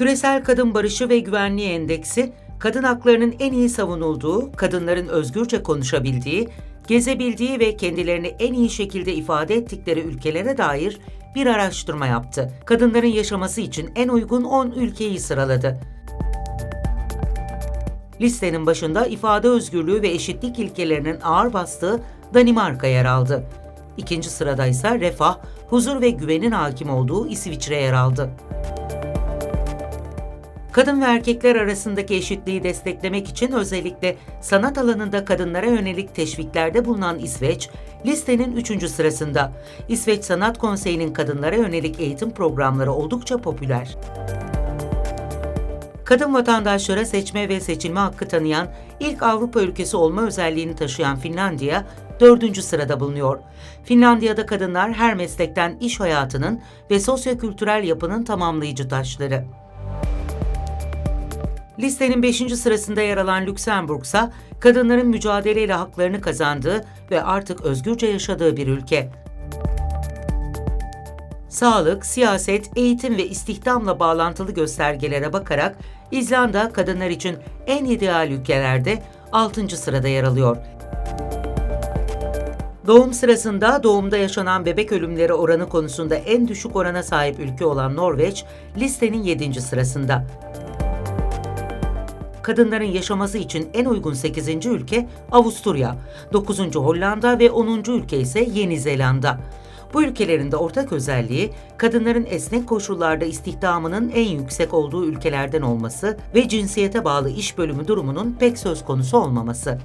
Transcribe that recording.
Küresel Kadın Barışı ve Güvenliği Endeksi, kadın haklarının en iyi savunulduğu, kadınların özgürce konuşabildiği, gezebildiği ve kendilerini en iyi şekilde ifade ettikleri ülkelere dair bir araştırma yaptı. Kadınların yaşaması için en uygun 10 ülkeyi sıraladı. Listenin başında ifade özgürlüğü ve eşitlik ilkelerinin ağır bastığı Danimarka yer aldı. İkinci sırada ise refah, huzur ve güvenin hakim olduğu İsviçre yer aldı. Kadın ve erkekler arasındaki eşitliği desteklemek için özellikle sanat alanında kadınlara yönelik teşviklerde bulunan İsveç, listenin 3. sırasında. İsveç Sanat Konseyi'nin kadınlara yönelik eğitim programları oldukça popüler. Kadın vatandaşlara seçme ve seçilme hakkı tanıyan ilk Avrupa ülkesi olma özelliğini taşıyan Finlandiya, dördüncü sırada bulunuyor. Finlandiya'da kadınlar her meslekten iş hayatının ve sosyokültürel yapının tamamlayıcı taşları. Listenin 5. sırasında yer alan Lüksemburg ise kadınların mücadeleyle haklarını kazandığı ve artık özgürce yaşadığı bir ülke. Sağlık, siyaset, eğitim ve istihdamla bağlantılı göstergelere bakarak İzlanda kadınlar için en ideal ülkelerde 6. sırada yer alıyor. Doğum sırasında doğumda yaşanan bebek ölümleri oranı konusunda en düşük orana sahip ülke olan Norveç listenin 7. sırasında. Kadınların yaşaması için en uygun 8. ülke Avusturya, 9. Hollanda ve 10. ülke ise Yeni Zelanda. Bu ülkelerin de ortak özelliği kadınların esnek koşullarda istihdamının en yüksek olduğu ülkelerden olması ve cinsiyete bağlı iş bölümü durumunun pek söz konusu olmaması.